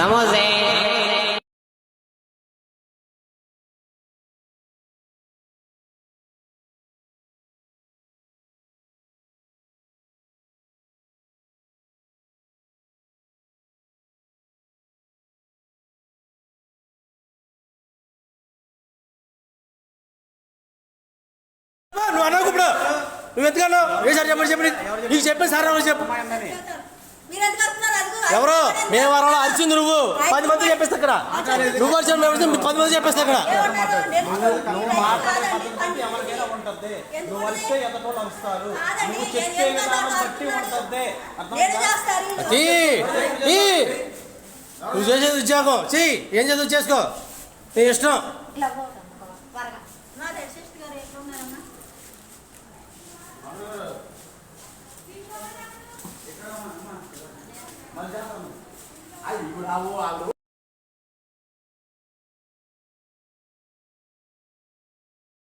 సమోసే నువ్వు అన్నావు ఇప్పుడు నువ్వు ఎందుకన్నావు ఏ సార్ చెప్పండి చెప్పండి. నీకు చెప్పండి సార్ ఎవరు చెప్పు. ఎవరు. మేము వరంలో అరిచింది నువ్వు. పది మంది చెప్పేస్తా ఇక్కడ నువ్వు అరిచిన మేము పది మంది చెప్పేస్తా? నేను- నువ్వు చేసేది ఉద్యోగం చెయ్యి ఏం చేసి చేసుకో. నీ ఇష్టం. ఇప్పుడు